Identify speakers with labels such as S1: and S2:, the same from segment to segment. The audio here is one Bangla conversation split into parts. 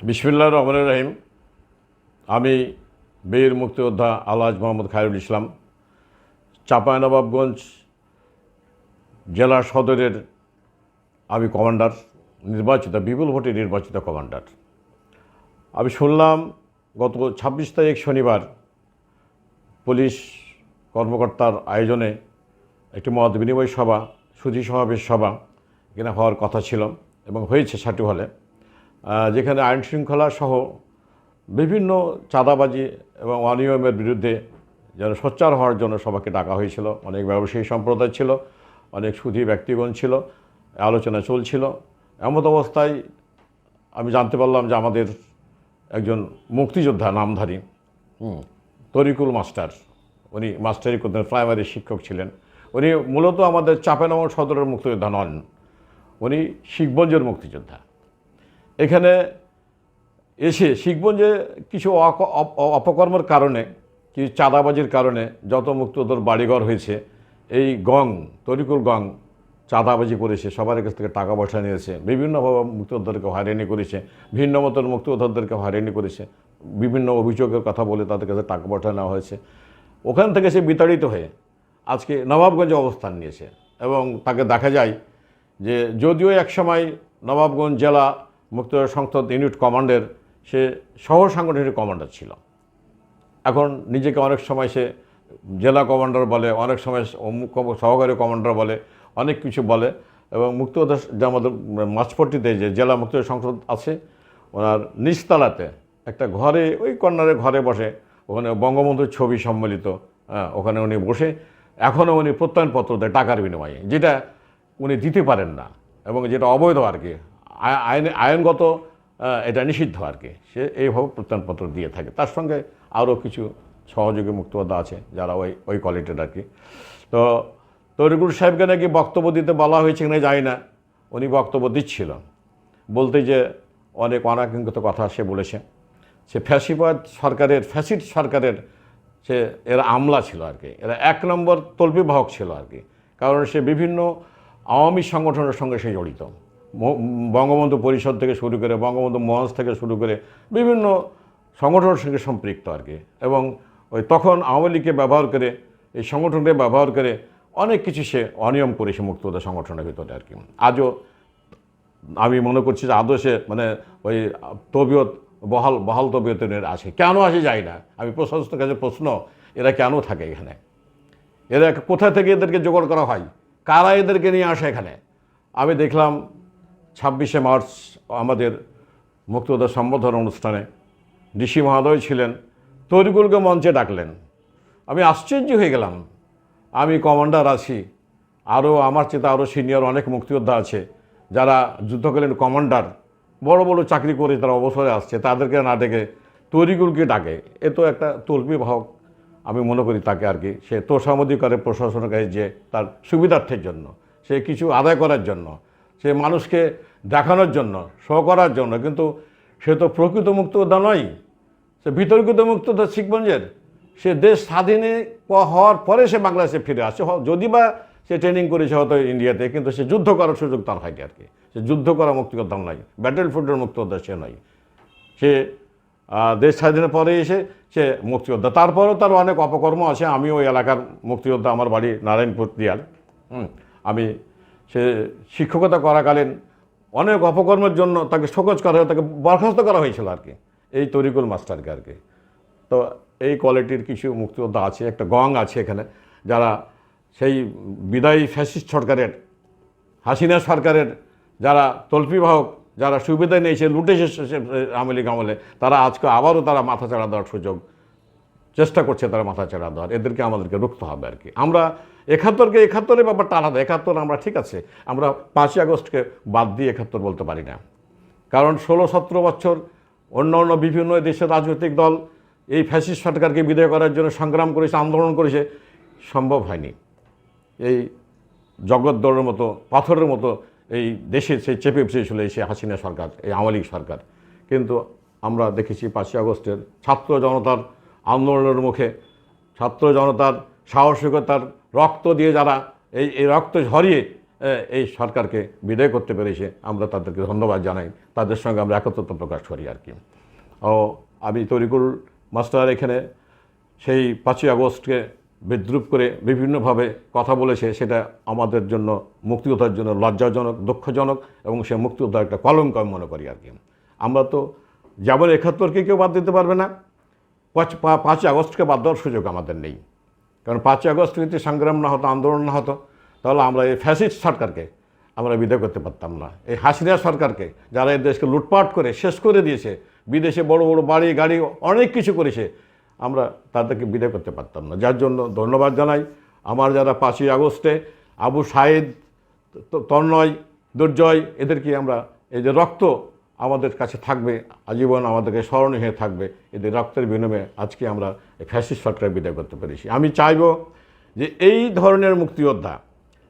S1: বিসমিল্লা রহমান রহিম। আমি বীর মুক্তিযোদ্ধা আলহাজ মোহাম্মদ খায়রুল ইসলাম, চাঁপাইনবাবগঞ্জ জেলা সদরের আমি কমান্ডার, নির্বাচিত, বিপুল ভোটে নির্বাচিত কমান্ডার। আমি শুনলাম গত ছাব্বিশ তারিখ শনিবার পুলিশ কর্মকর্তার আয়োজনে একটি মত বিনিময় সভা, সুধী সমাবেশ সভা এখানে হওয়ার কথা ছিল এবং হয়েছে সাটু হলে যেখানে আইন শৃঙ্খলা সহ বিভিন্ন চাঁদাবাজি এবং অনিয়মের বিরুদ্ধে যেন সোচ্চার হওয়ার জন্য সবাইকে ডাকা হয়েছিল। অনেক ব্যবসায়ী সম্প্রদায় ছিল, অনেক সুধী ব্যক্তিগণ ছিল, আলোচনা চলছিল। এমত অবস্থায় আমি জানতে পারলাম যে আমাদের একজন মুক্তিযোদ্ধা, নামধারী তরিকুল মাস্টার, উনি মাস্টারি করতেন প্রাইমারি শিক্ষক ছিলেন। উনি মূলত আমাদের চাপেনগর সদরের মুক্তিযোদ্ধা নন, উনি শিখবঞ্জের মুক্তিযোদ্ধা। এখানে এসে শিখগঞ্জে কিছু অক- অপ- অপকর্মের কারণে, কিছু চাঁদাবাজির কারণে যত মুক্তিযোদ্ধার বাড়িঘর হয়েছে, এই গং, তরিকুল গং চাঁদাবাজি করেছে, সবার কাছ থেকে টাকা পয়সা নিয়েছে, বিভিন্নভাবে মুক্তিযোদ্ধাদেরকে হয়রানি করেছে, ভিন্ন মতন মুক্তিযোদ্ধাদেরকে হয়রানি করেছে, বিভিন্ন অভিযোগের কথা বলে তাদের কাছে টাকা পয়সা নেওয়া হয়েছে। ওখান থেকে সে বিতাড়িত হয়ে আজকে নবাবগঞ্জে অবস্থান নিয়েছে এবং তাকে দেখা যায় যে যদিও একসময় নবাবগঞ্জ জেলা মুক্তিযোদ্ধা সংসদ ইউনিট কমান্ডের সে সহ সাংগঠনিক কমান্ডার ছিল। এখন নিজেকে অনেক সময় সে জেলা কমান্ডার বলে অনেক সময় সহকারী কমান্ডার বলে অনেক কিছু বলে এবং মুক্তিযোদ্ধা যে আমাদের মাঝপট্টিতে যে জেলা মুক্তিযোদ্ধা সংসদ আছে ওনার নিচতলাতে একটা ঘরে ওই কর্নারে ঘরে বসে ওখানে বঙ্গবন্ধুর ছবি সম্মিলিত হ্যাঁ, ওখানে উনি বসে এখনও উনি প্রত্যয়নপত্র দেয় টাকার বিনিময়ে যেটা উনি দিতে পারেন না এবং যেটা অবৈধ আর কি আইনে, আইনগত এটা নিষিদ্ধ আর কি। সে এইভাবে প্রত্যয়নপত্র দিয়ে থাকে। তার সঙ্গে আরও কিছু সহযোগী মুক্তিযোদ্ধা আছে, যারা ওই ওই কোয়ালিটির আর কি। তো তরিকুল সাহেবকে নাকি বক্তব্য দিতে বলা হয়েছে কিনা জানি না। উনি বক্তব্য দিচ্ছিল। বলতে যে অনেক অনাকাঙ্ক্ষিত কথা সে বলেছে। সে ফ্যাসিবাদ সরকারের ফ্যাসিড সরকারের সে, এরা আমলা ছিল আর কি। এরা এক নম্বর তল্পিবাহক ছিল আর কি। কারণ সে বিভিন্ন আওয়ামী সংগঠনের সঙ্গে সে জড়িত। বঙ্গবন্ধু পরিষদ থেকে শুরু করে বঙ্গবন্ধু মঞ্চ থেকে শুরু করে বিভিন্ন সংগঠনের সঙ্গে সম্পৃক্ত আর কি। এবং ওই তখন আওয়ামী লীগকে ব্যবহার করে, এই সংগঠনকে ব্যবহার করে অনেক কিছু সে অনিয়ম করেছে মুক্তিযোদ্ধা সংগঠনের ভিতরে আর কি। আজও আমি মনে করছি যে আদর্শে মানে ওই তবিয়ত, বহাল বহাল তবিয়তের আসে কেন আসে যায় না? আমি প্রশাসনের কাছে প্রশ্ন, এরা কেন থাকে এখানে? এরা কোথা থেকে এদেরকে জোগাড় করা হয়? কারা এদেরকে নিয়ে আসে এখানে? আমি দেখলাম ছাব্বিশে মার্চ আমাদের মুক্তিযোদ্ধা সম্বোধন অনুষ্ঠানে ঋষি মহোদয় ছিলেন, তরিকুলকে মঞ্চে ডাকলেন। আমি আশ্চর্য হয়ে গেলাম। আমি কমান্ডার আছি, আরও আমার চেয়ে আরও সিনিয়র অনেক মুক্তিযোদ্ধা আছে, যারা যুদ্ধকালীন কমান্ডার, বড় বড় চাকরি করে তারা অবসরে আসছে, তাদেরকে না ডেকে তরিকুলকে ডাকে। এ তো একটা তল্পি বাহক, আমি মনে করি তাকে আর কি। সে তোষামদি করে প্রশাসনের কাছে যে তার সুবিধার্থের জন্য, সে কিছু আদায় করার জন্য সে মানুষকে দেখানোর জন্য শো করার জন্য কিন্তু সে তো প্রকৃত মুক্তযোদ্ধা নয়। সে বিতর্কিত মুক্তযোদ্ধা শিখগঞ্জের। সে দেশ স্বাধীনে হওয়ার পরে সে বাংলাদেশে ফিরে আসে। যদি বা সে ট্রেনিং করেছে হয়তো ইন্ডিয়াতে কিন্তু সে যুদ্ধ করার সুযোগ তার হয়নি আর কি। সে যুদ্ধ করা মুক্তিযোদ্ধা নয় ব্যাটেল ফিল্ডের মুক্তিযোদ্ধা সে নয়। সে দেশ স্বাধীনের পরে এসে সে মুক্তিযোদ্ধা। তারপরেও তার অনেক অপকর্ম আছে। আমি ওই এলাকার মুক্তিযোদ্ধা আমার বাড়ি নারায়ণপুর হুম, আমি সে শিক্ষকতা করাকালীন অনেক অপকর্মের জন্য তাকে শোকজ করা হয়, তাকে বরখাস্ত করা হয়েছিল আর কি। এই তরিকুল মাস্টারকে আর কি। তো এই কোয়ালিটির কিছু মুক্তিযোদ্ধা আছে, একটা গং আছে এখানে, যারা সেই বিদায়ী ফ্যাসিস্ট সরকারের, হাসিনা সরকারের যারা তল্পিবাহক, যারা সুবিধা নিয়েছে লীগ আমলে, তারা আজকে আবারও তারা মাথা চাড়া দেওয়ার সুযোগ, চেষ্টা করছে তারা মাথা চাড়া দেওয়ার। এদেরকে আমাদেরকে রুখতে হবে আর কি। আমরা একাত্তরকে একাত্তরের ব্যাপারটা আলাদা একাত্তর আমরা ঠিক আছে, আমরা পাঁচই আগস্টকে বাদ দিয়ে একাত্তর বলতে পারি না। কারণ ষোলো সতেরো বছর অন্য অন্য বিভিন্ন দেশের রাজনৈতিক দল এই ফ্যাসিস্ট সরকারকে বিদায় করার জন্য সংগ্রাম করেছে, আন্দোলন করেছে, সম্ভব হয়নি। এই জগদ্দলের মতো, পাথরের মতো এই দেশে সে চেপে বসেছিল এই সে হাসিনা সরকার, এই আওয়ামী সরকার। কিন্তু আমরা দেখেছি পাঁচই আগস্টের ছাত্র জনতার আন্দোলনের মুখে, ছাত্র জনতার সাহসিকতার রক্ত দিয়ে যারা এই এই রক্ত ঝরিয়ে এই সরকারকে বিদায় করতে পেরেছে, আমরা তাদেরকে ধন্যবাদ জানাই। তাদের সঙ্গে আমরা একত্রতা প্রকাশ করি আর কি। ও, আমি তরিকুল মাস্টার এখানে সেই পাঁচই আগস্টকে বিদ্রুপ করে বিভিন্নভাবে কথা বলেছে, সেটা আমাদের জন্য, মুক্তিযোদ্ধার জন্য লজ্জাজনক, দুঃখজনক এবং সে মুক্তিযোদ্ধার একটা কলঙ্ক আমি মনে করি আর কি। আমরা তো যেমন একাত্তরকে কেউ বাদ দিতে পারবে না। পাঁচ পাঁচই আগস্টকে বাদ দেওয়ার সুযোগ আমাদের নেই। কারণ পাঁচই আগস্ট যদি সংগ্রাম না হতো, আন্দোলন না হতো, তাহলে আমরা এই ফ্যাসিস্ট সরকারকে আমরা বিদায় করতে পারতাম না। এই হাসিনা সরকারকে, যারা এই দেশকে লুটপাট করে, শেষ করে দিয়েছে, বিদেশে বড় বড় বাড়ি, গাড়ি, অনেক কিছু করেছে, আমরা তাদেরকে বিদায় করতে পারতাম না। যার জন্য ধন্যবাদ জানাই আমার যারা পাঁচই আগস্টে আবু সাইদ, ত- তন্ময়, দুর্জয়, এদেরকে আমরা এই যে রক্ত আমাদের কাছে থাকবে, আজীবন আমাদেরকে স্মরণীয় হয়ে থাকবে। এদের রক্তের বিনিময়ে আজকে আমরা এই ফ্যাসিস্ট সরকার বিদায় করতে পেরেছি। আমি চাইব যে এই ধরনের মুক্তিযোদ্ধা,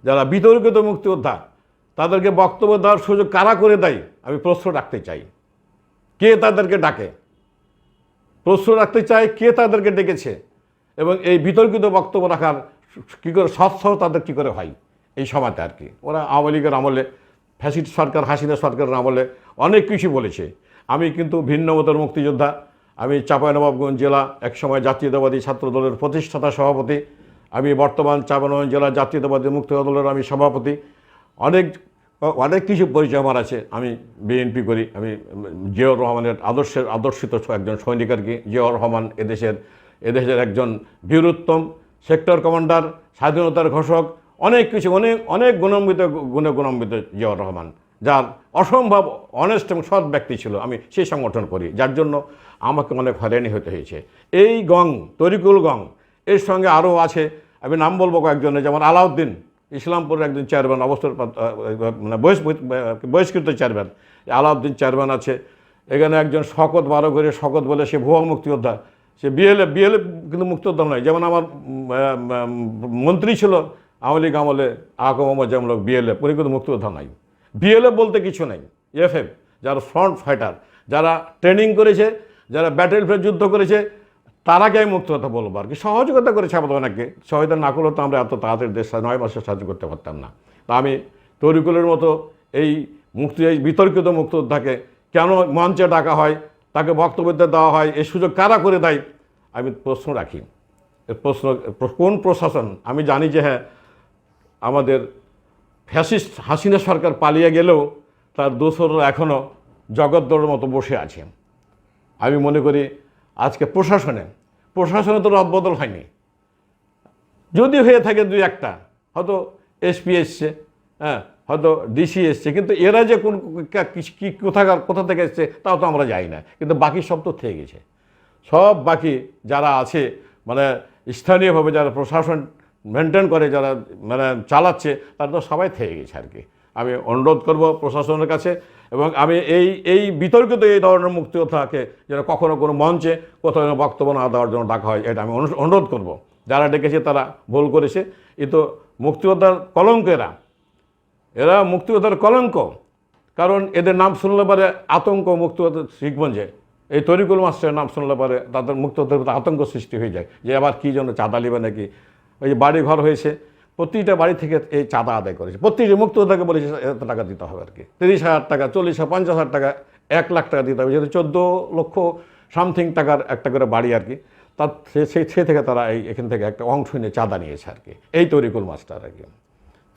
S1: যারা বিতর্কিত মুক্তিযোদ্ধা, তাদেরকে বক্তব্য দেওয়ার সুযোগ কারা করে দেয়? আমি প্রশ্ন রাখতে চাই। কে তাদেরকে ডাকে? প্রশ্ন রাখতে চাই কে তাদেরকে ডেকেছে? এবং এই বিতর্কিত বক্তব্য রাখার কী করে সৎসহ তাদের কী করে হয়? এই সময়তে আর কি। ওরা আওয়ামী লীগের আমলে, ফ্যাসিস্ট সরকার, হাসিনা সরকারের আমলে অনেক কিছু বলেছে। আমি কিন্তু ভিন্ন মতের মুক্তিযোদ্ধা। আমি চাঁপাইনবাবগঞ্জ জেলা একসময় জাতীয়তাবাদী ছাত্র দলের প্রতিষ্ঠাতা সভাপতি। আমি বর্তমান চাঁপাইনবাবগঞ্জ জেলা জাতীয়তাবাদী মুক্তি দলের আমি সভাপতি। অনেক অনেক কিছু পরিচয় আমার আছে। আমি বিএনপি করি। আমি জিয়াউর রহমানের আদর্শের, আদর্শিত একজন সৈনিক আর কি। জিয়াউর রহমান এদেশের এদেশের একজন বীরুত্তম সেক্টর কমান্ডার, স্বাধীনতার ঘোষক। অনেক কিছু, অনেক অনেক গুণান্বিত, গুণে গুণান্বিত জিয়াউর রহমান। যার অসম্ভব অনেস্ট এবং সৎ ব্যক্তি ছিল, আমি সেই সংগঠন করি, যার জন্য আমাকে অনেক হয়রানি হতে হয়েছে। এই গং, তরিকুল গং, এর সঙ্গে আরও আছে, আমি নাম বলব কয়েকজনের, যেমন আলাউদ্দিন, ইসলামপুরের একজন চেয়ারম্যান অবসর মানে বহিষ্কৃত চেয়ারম্যান আলাউদ্দিন চেয়ারম্যান আছে। এখানে একজন শকত বারো করে শকত বলে সে ভুয়া মুক্তিযোদ্ধা, সে বিএলএ বিএলএ কিন্তু মুক্তিযোদ্ধা নয়, যেমন আমার মন্ত্রী ছিল, আওয়ামী লীগ আমলে মোহাম্মদ জামলক বিএলএ, উনি কিন্তু মুক্তিযোদ্ধা নাই। বিএলএ বলতে কিছু নাই এফএফ যারা ফ্রন্ট ফাইটার যারা ট্রেনিং করেছে, যারা ব্যাটেল ফিল্ড যুদ্ধ করেছে, তারাকে আমি মুক্ততা বলব আর কি। সহযোগিতা করেছে আমাদের অনেককে। সহযোগিতা না করলে তো আমরা এত তাড়াতাড়ি দেশ নয় মাসে সাহায্য করতে পারতাম না। তা আমি তরিকুলের মতো এই মুক্তি, এই বিতর্কিত মুক্তিযোদ্ধাকে কেন মঞ্চে ডাকা হয়, তাকে বক্তব্য দেওয়া হয় এই সুযোগ কারা করে দেয়, আমি প্রশ্ন রাখি। প্রশ্ন, কোন প্রশাসন? আমি জানি যে হ্যাঁ আমাদের ফ্যাসিস্ট হাসিনা সরকার পালিয়ে গেলেও তার দোসররা এখনও জগদ্দরের মতো বসে আছে। আমি মনে করি আজকে প্রশাসনে প্রশাসনে তো রদবদল হয়নি। যদি হয়ে থাকে দুই একটা, হয়তো এসপি এসছে হ্যাঁ হয়তো ডিসি এসছে, কিন্তু এরা যে কোন কি কোথাকার, কোথা থেকে এসছে, তাও তো আমরা যাই না। কিন্তু বাকি সব তো থেকে গেছে সব বাকি যারা আছে মানে স্থানীয়ভাবে যারা প্রশাসন মেনটেন করে যারা মানে চালাচ্ছে, তারা তো সবাই থেকে গেছে আর কি। আমি অনুরোধ করব প্রশাসনের কাছে এবং আমি এই এই বিতর্কিত এই ধরনের মুক্তিযোদ্ধাকে যেন কখনো কোনো মঞ্চে কোথাও বক্তব্য না দেওয়ার জন্য ডাকা হয়, এটা আমি অনুরোধ করব। যারা ডেকেছে তারা ভুল করেছে। এ তো মুক্তিযোদ্ধার কলঙ্ক এরা। এরা মুক্তিযোদ্ধার কলঙ্ক। কারণ এদের নাম শুনলে পরে আতঙ্ক মুক্তিযোদ্ধা শিখগঞ্জে এই তরিকুল মাস্টারের নাম শুনলে পরে তাদের মুক্তিযোদ্ধার আতঙ্ক সৃষ্টি হয়ে যায় যে আবার কী জন্য চাঁদা নেবে নাকি? ওই যে বাড়ি ঘর হয়েছে, প্রতিটা বাড়ি থেকে এই চাঁদা আদায় করেছে। প্রতিটি মুক্তিযোদ্ধাকে বলেছে এত টাকা দিতে হবে আর কি তিরিশ হাজার টাকা, চল্লিশ হাজার, পঞ্চাশ হাজার টাকা, এক লাখ টাকা দিতে হবে। যেহেতু চোদ্দ লক্ষ সামথিং টাকার একটা করে বাড়ি আর কি তার সে- সে থেকে তারা এই, এখান থেকে একটা অংশ নিয়ে চাঁদা নিয়েছে আর কি এই তৈরি তরিকুল মাস্টার আর কি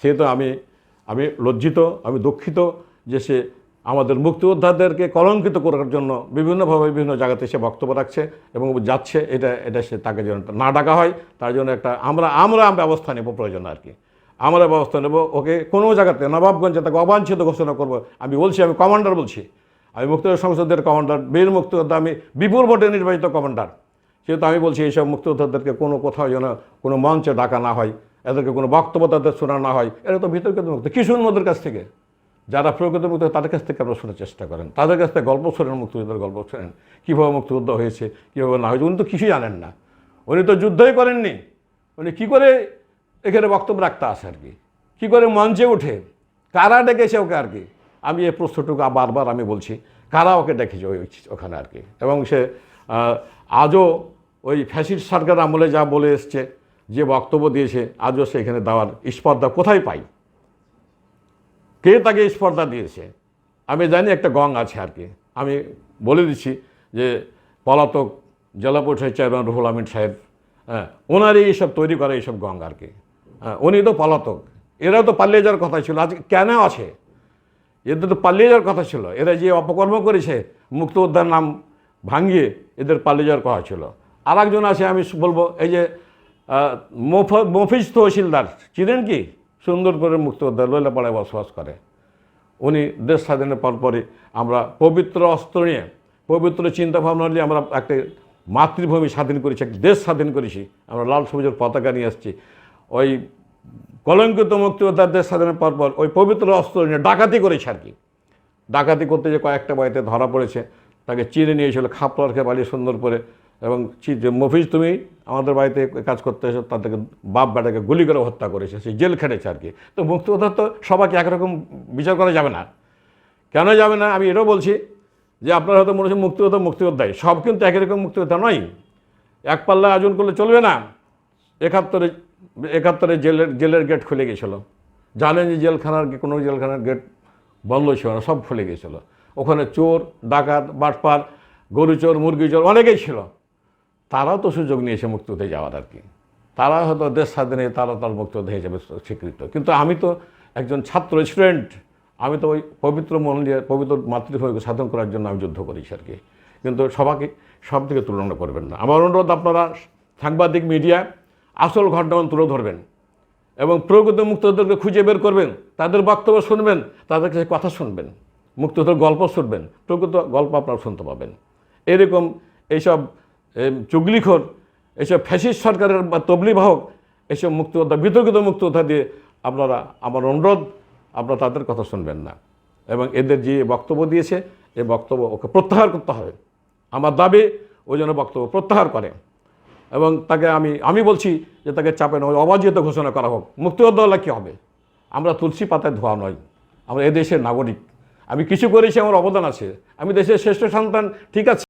S1: সেহেতু আমি আমি লজ্জিত, আমি দুঃখিত যে সে আমাদের মুক্তিযোদ্ধাদেরকে কলঙ্কিত করার জন্য বিভিন্নভাবে বিভিন্ন জায়গাতে সে বক্তব্য রাখছে এবং যাচ্ছে। এটা এটা সে তাকে যেন না ডাকা হয়, তার জন্য একটা আমরা আমরা ব্যবস্থা নেব প্রয়োজন আর কি। আমরা ব্যবস্থা নেব, ওকে কোনো জায়গাতে, নবাবগঞ্জে তাকে অবাঞ্ছিত ঘোষণা করব। আমি বলছি, আমি কমান্ডার বলছি। আমি মুক্তিযোদ্ধা সংসদের কমান্ডার, বীর মুক্তিযোদ্ধা, আমি বিপুল ভোটে নির্বাচিত কমান্ডার। সেহেতু আমি বলছি, এইসব মুক্তিযোদ্ধাদেরকে কোনো কোথাও যেন কোনো মঞ্চে ডাকা না হয়, এদেরকে কোনো বক্তব্য তাদের শোনা না হয়। এটা তো বিতর্কিত মুক্ত কি শুনুন ওদের কাছ থেকে? যারা প্রকৃত মুক্ত তাদের কাছ থেকে আপনারা শোনার চেষ্টা করেন। তাদের কাছ থেকে গল্প শোনেন, মুক্তিযোদ্ধার গল্প শোনেন। কীভাবে মুক্তিযুদ্ধ হয়েছে, কীভাবে না হয়েছে, উনি তো কিছুই জানেন না। উনি তো যুদ্ধই করেননি। উনি কী করে এখানে বক্তব্য রাখতে আসে আর কি? কী করে মঞ্চে ওঠে? কারা ডেকেছে ওকে আর কি? আমি এই প্রশ্নটুকু বারবার আমি বলছি, কারা ওকে ডেকেছে ওই ওখানে আর কি? এবং সে আজও ওই ফ্যাসিস্ট সরকার আমলে যা বলে এসছে, যে বক্তব্য দিয়েছে, আজও সে এখানে দেওয়ার স্পর্ধা কোথায় পাই? কে তাকে স্পর্ধা দিয়েছে? আমি জানি একটা গং আছে আর কি। আমি বলে দিচ্ছি যে পলাতক জেলা পরিষদ চেয়ারম্যান রুহুল আমিন সাহেব হ্যাঁ ওনারই এইসব তৈরি করা এইসব গং আর কি। হ্যাঁ উনি তো পলাতক। এরা তো পালিয়ে যাওয়ার কথা ছিল। আজ কেন আছে? এদের তো পালিয়ে যাওয়ার কথা ছিল। এরা যে অপকর্ম করেছে, মুক্ত উদ্ধার নাম ভাঙিয়ে এদের পালিয়ে যাওয়ার কথা ছিল। আর একজন আছে, আমি বলব, এই যে মফিজ তহসিলদার। চিনেন কি? সুন্দরপুরের উদ্ধার লইলাপাড়ায় বসবাস করে। উনি দেশ স্বাধীনের পরপরই আমরা পবিত্র অস্ত্র নিয়ে, পবিত্র চিন্তা ভাবনা নিয়ে আমরা একটা মাতৃভূমি স্বাধীন করেছি, একটা দেশ স্বাধীন করেছি। আমরা লাল সবুজের পতাকা নিয়ে আসছি ওই কলঙ্কিত মুক্তিযোদ্ধার দেশ স্বাধীনের পরপর ওই পবিত্র অস্ত্র নিয়ে ডাকাতি করেছে আর কি। ডাকাতি করতে যে কয়েকটা বাড়িতে ধরা পড়েছে, তাকে চিনে নিয়েছিল খাপড়ারকে পালিয়ে সুন্দর করে এবং মফিজ তুমি আমাদের বাড়িতে কাজ করতে এসে তাদেরকে বাপ বেটাকে গুলি করে হত্যা করেছে সেই জেল খেটেছে আর কি। তো মুক্তিযোদ্ধার তো সবাইকে একরকম বিচার করা যাবে না। কেন যাবে না? আমি এটাও বলছি যে আপনারা হয়তো মনে হচ্ছে মুক্তিযোদ্ধা মুক্তিযোদ্ধাই। সব কিন্তু একই রকম মুক্তিযোদ্ধা নয়। এক পাল্লা আয়োজন করলে চলবে না। একাত্তরে একাত্তরে জেলের জেলের গেট খুলে গেছিল জানেন যে জেলখানার কোনো জেলখানার গেট বন্ধ ছিল না, সব খুলে গেছিল ওখানে চোর, ডাকাত, বাটপার, গরু চোর, মুরগি চোর অনেকেই ছিল। তারাও তো সুযোগ নিয়েছে মুক্তিযুদ্ধে যাওয়ার আর কি। তারা হয়তো দেশ স্বাধীনে তারা তার মুক্তিযুদ্ধ হিসেবে স্বীকৃত। কিন্তু আমি তো একজন ছাত্র স্টুডেন্ট আমি তো ওই পবিত্র মন দিয়ে পবিত্র মাতৃভূমিকে সাধন করার জন্য আমি যুদ্ধ করেছি আর কি। কিন্তু সবাইকে সব থেকে তুলনা করবেন না। আমার অনুরোধ আপনারা সাংবাদিক মিডিয়া আসল ঘটনা তুলে ধরবেন এবং প্রকৃত মুক্তদেরকে খুঁজে বের করবেন, তাদের বক্তব্য শুনবেন, তাদের কাছে কথা শুনবেন মুক্তদের গল্প শুনবেন, প্রকৃত গল্প আপনারা শুনতে পাবেন। এরকম এইসব চুগলিখোর এইসব ফ্যাসিস্ট সরকারের বা তবলি বাহক এইসব মুক্তযোদ্ধা, বিতর্কিত মুক্তযোদ্ধা দিয়ে আপনারা আমার অনুরোধ, আপনারা তাদের কথা শুনবেন না। এবং এদের যে বক্তব্য দিয়েছে এই বক্তব্য ওকে প্রত্যাহার করতে হবে। আমার দাবি ওই জন্য বক্তব্য প্রত্যাহার করে। এবং তাকে আমি আমি বলছি যে তাকে চাপে নয় অবাজিত ঘোষণা করা হোক। মুক্তিযোদ্ধা হলে কী হবে? আমরা তুলসী পাতায় ধোয়া নয় আমরা এদেশের নাগরিক। আমি কিছু করেছি, আমার অবদান আছে। আমি দেশের শ্রেষ্ঠ সন্তান, ঠিক আছে।